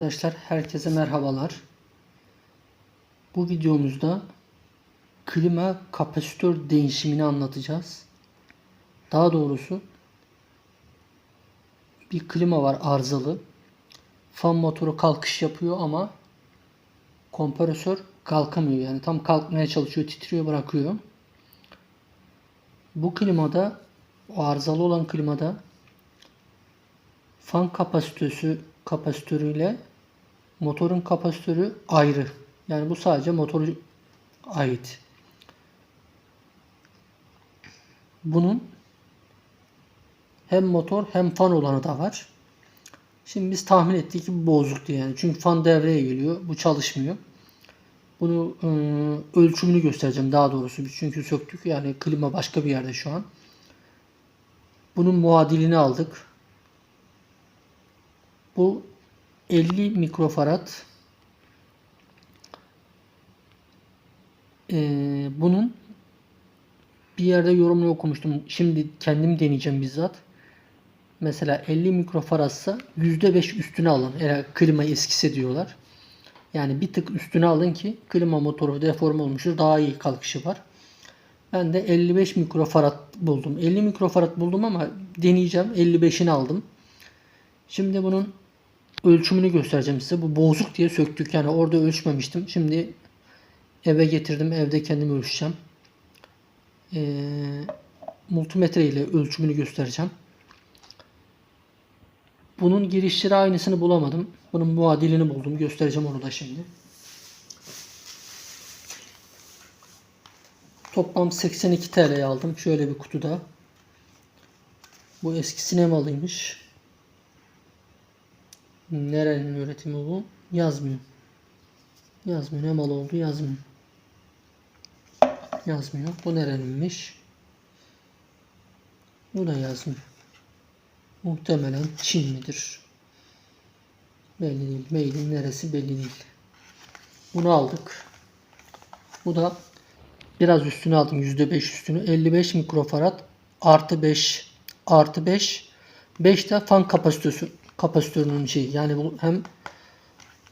Arkadaşlar herkese merhabalar. Bu videomuzda klima kapasitör değişimini anlatacağız. Daha doğrusu bir klima var arızalı. Fan motoru kalkış yapıyor ama kompresör kalkamıyor. Yani tam kalkmaya çalışıyor, titriyor, bırakıyor. Bu klimada, o arızalı olan klimada fan kapasitörü kapasitörüyle motorun kapasitörü ayrı. Yani bu sadece motoru ait. Bunun hem motor hem fan olanı da var. Şimdi biz tahmin ettik ki bu bozuk diye yani. Çünkü fan devreye geliyor. Bu çalışmıyor. Bunu e, ölçümünü göstereceğim daha doğrusu. Çünkü söktük. Yani klima başka bir yerde şu an. Bunun muadilini aldık. Bu 50 mikrofarad. Ee, bunun bir yerde yorumunu okumuştum. Şimdi kendim deneyeceğim bizzat. Mesela 50 mikrofaradsa %5 üstüne alın. Eğer klima eskisi diyorlar. Yani bir tık üstüne alın ki klima motoru deform olmuştur. Daha iyi kalkışı var. Ben de 55 mikrofarad buldum. 50 mikrofarad buldum ama deneyeceğim. 55'ini aldım. Şimdi bunun ölçümünü göstereceğim size. Bu bozuk diye söktük. Yani orada ölçmemiştim. Şimdi eve getirdim. Evde kendim ölçeceğim. Ee, multimetre ile ölçümünü göstereceğim. Bunun girişleri aynısını bulamadım. Bunun muadilini buldum. Göstereceğim onu da şimdi. Toplam 82 TL aldım. Şöyle bir kutuda. Bu eski sinemalıymış. Nerenin üretimi bu? Yazmıyor. Yazmıyor. Ne mal oldu yazmıyor. Yazmıyor. Bu nereninmiş? Bu da yazmıyor. Muhtemelen Çin midir? Belli değil. Mailin neresi belli değil. Bunu aldık. Bu da biraz üstüne aldım. %5 üstünü. 55 mikrofarad artı 5 artı 5 5 de fan kapasitesi kapasitörünün şeyi. Yani bu hem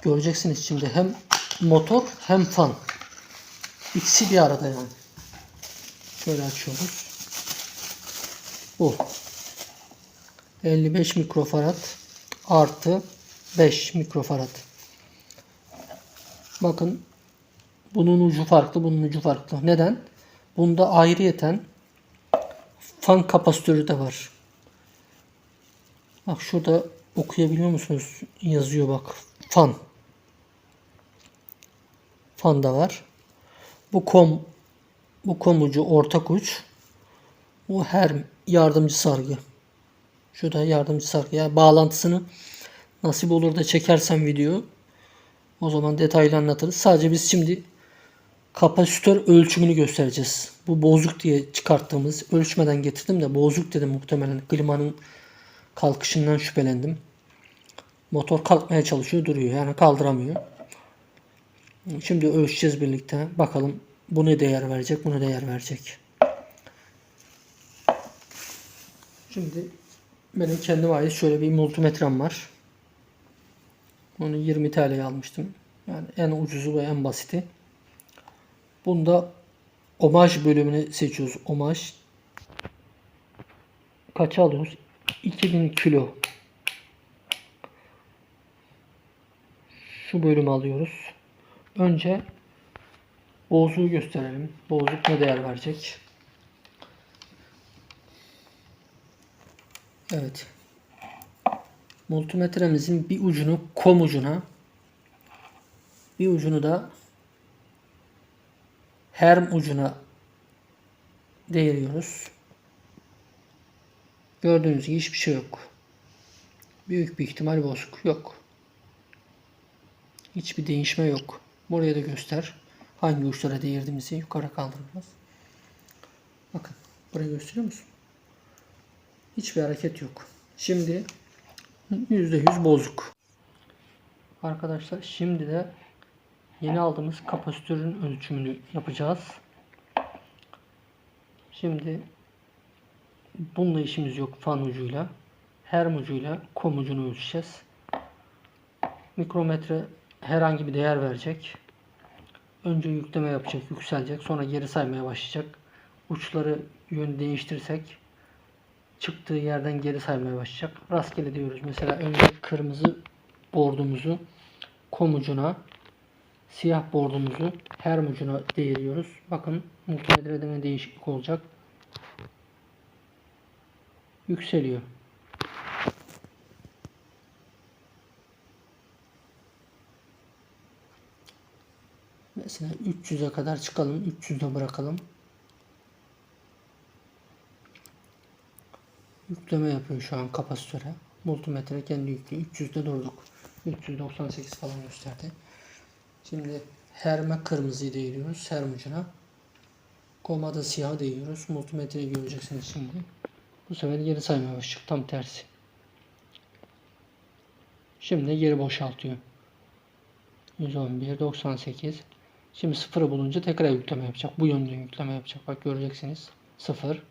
göreceksiniz şimdi hem motor hem fan. İkisi bir arada yani. Şöyle açıyoruz. Bu. 55 mikrofarad artı 5 mikrofarad. Bakın bunun ucu farklı, bunun ucu farklı. Neden? Bunda ayrıyeten fan kapasitörü de var. Bak şurada okuyabiliyor musunuz? Yazıyor bak. Fan. Fan da var. Bu kom bu kom ucu ortak uç. Bu her yardımcı sargı. Şu da yardımcı sargı. Yani bağlantısını nasip olur da çekersem video o zaman detaylı anlatırız. Sadece biz şimdi kapasitör ölçümünü göstereceğiz. Bu bozuk diye çıkarttığımız ölçmeden getirdim de bozuk dedim muhtemelen klimanın kalkışından şüphelendim. Motor kalkmaya çalışıyor duruyor. Yani kaldıramıyor. Şimdi ölçeceğiz birlikte. Bakalım bu ne değer verecek, bu ne değer verecek. Şimdi benim kendime ait şöyle bir multimetrem var. Onu 20 TL'ye almıştım. Yani en ucuzu ve en basiti. Bunda omaj bölümünü seçiyoruz. Omaj. Kaça alıyoruz? 2000 kilo. Şu bölümü alıyoruz. Önce bozuğu gösterelim. Bozuk ne değer verecek? Evet. Multimetremizin bir ucunu kom ucuna bir ucunu da herm ucuna değiriyoruz. Gördüğünüz gibi hiçbir şey yok. Büyük bir ihtimal bozuk. Yok. Hiçbir değişme yok. Buraya da göster. Hangi uçlara değirdiğimizi yukarı kaldıracağız. Bakın. Burayı gösteriyor musun? Hiçbir hareket yok. Şimdi %100 bozuk. Arkadaşlar şimdi de yeni aldığımız kapasitörün ölçümünü yapacağız. Şimdi bununla işimiz yok fan ucuyla. Herm ucuyla kom ucunu ölçeceğiz. Mikrometre herhangi bir değer verecek. Önce yükleme yapacak, yükselecek. Sonra geri saymaya başlayacak. Uçları yön değiştirsek çıktığı yerden geri saymaya başlayacak. Rastgele diyoruz. Mesela önce kırmızı bordumuzu kom ucuna siyah bordumuzu her ucuna değiriyoruz. Bakın multimetrede ne değişiklik olacak. Yükseliyor. Mesela 300'e kadar çıkalım. 300'de bırakalım. Yükleme yapıyor şu an kapasitöre. Multimetre kendi yüklüyor. 300'de durduk. 398 falan gösterdi. Şimdi herme kırmızıyı değiriyoruz. Herm ucuna. Komada siyah değiyoruz. Multimetreyi göreceksiniz şimdi. Bu sefer geri saymaya başlayacak. Tam tersi. Şimdi geri boşaltıyor. 111, 98. Şimdi sıfırı bulunca tekrar yükleme yapacak. Bu yönden yükleme yapacak. Bak göreceksiniz. Sıfır.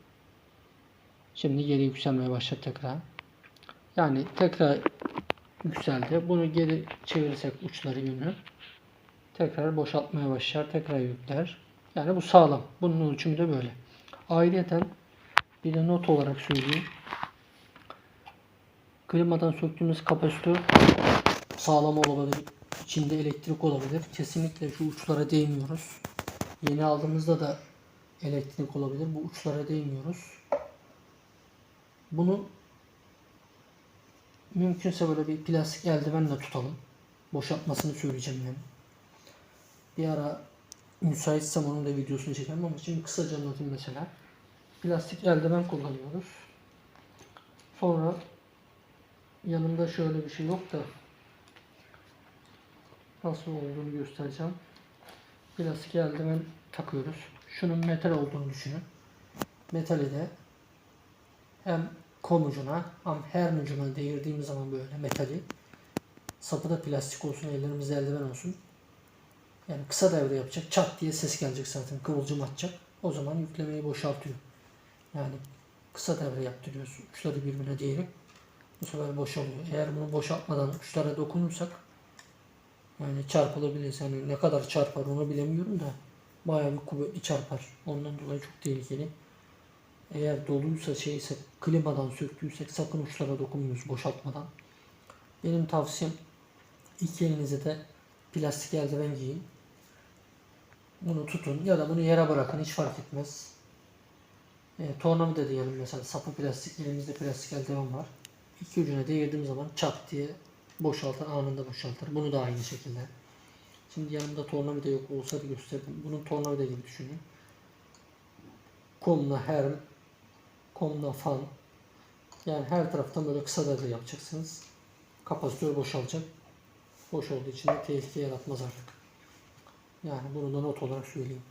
Şimdi geri yükselmeye başladı tekrar. Yani tekrar yükseldi. Bunu geri çevirirsek uçları yönü tekrar boşaltmaya başlar. Tekrar yükler. Yani bu sağlam. Bunun ölçümü de böyle. Ayrıyeten bir de not olarak söyleyeyim. Klimadan söktüğümüz kapasitör sağlam olabilir. İçinde elektrik olabilir. Kesinlikle şu uçlara değmiyoruz. Yeni aldığımızda da elektrik olabilir. Bu uçlara değmiyoruz. Bunu mümkünse böyle bir plastik eldivenle tutalım. Boşaltmasını söyleyeceğim yani. Bir ara müsaitsem onun da videosunu çekerim ama şimdi kısaca anlatayım mesela. Plastik eldiven kullanıyoruz. Sonra yanımda şöyle bir şey yok da nasıl olduğunu göstereceğim. Plastik eldiven takıyoruz. Şunun metal olduğunu düşünün. Metali de hem kom ucuna hem her ucuna değirdiğimiz zaman böyle metali sapı da plastik olsun ellerimizde eldiven olsun. Yani kısa devre yapacak. Çat diye ses gelecek zaten. Kıvılcım atacak. O zaman yüklemeyi boşaltıyor. Yani kısa devre yaptırıyoruz. Uçları birbirine değirip bu sefer boşalıyor. Eğer bunu boşaltmadan uçlara dokunursak yani çarpılabilir. Yani ne kadar çarpar onu bilemiyorum da bayağı bir kuvvetli çarpar. Ondan dolayı çok tehlikeli. Eğer doluysa şeyse klimadan söktüysek sakın uçlara dokunmuyoruz boşaltmadan. Benim tavsiyem iki elinize de plastik eldiven giyin. Bunu tutun ya da bunu yere bırakın hiç fark etmez. E, tornavida diyelim mesela sapı plastik elimizde plastik eldiven var. İki ucuna değirdiğim zaman çat diye boşaltır anında boşaltır. Bunu da aynı şekilde. Şimdi yanımda tornavida yok olsa da gösterdim. Bunun tornavida gibi düşünün. Komla her komla fan yani her taraftan böyle kısa devre yapacaksınız. Kapasitör boşalacak. Boş olduğu için de tehlike yaratmaz artık. Yani bunu da not olarak söyleyeyim.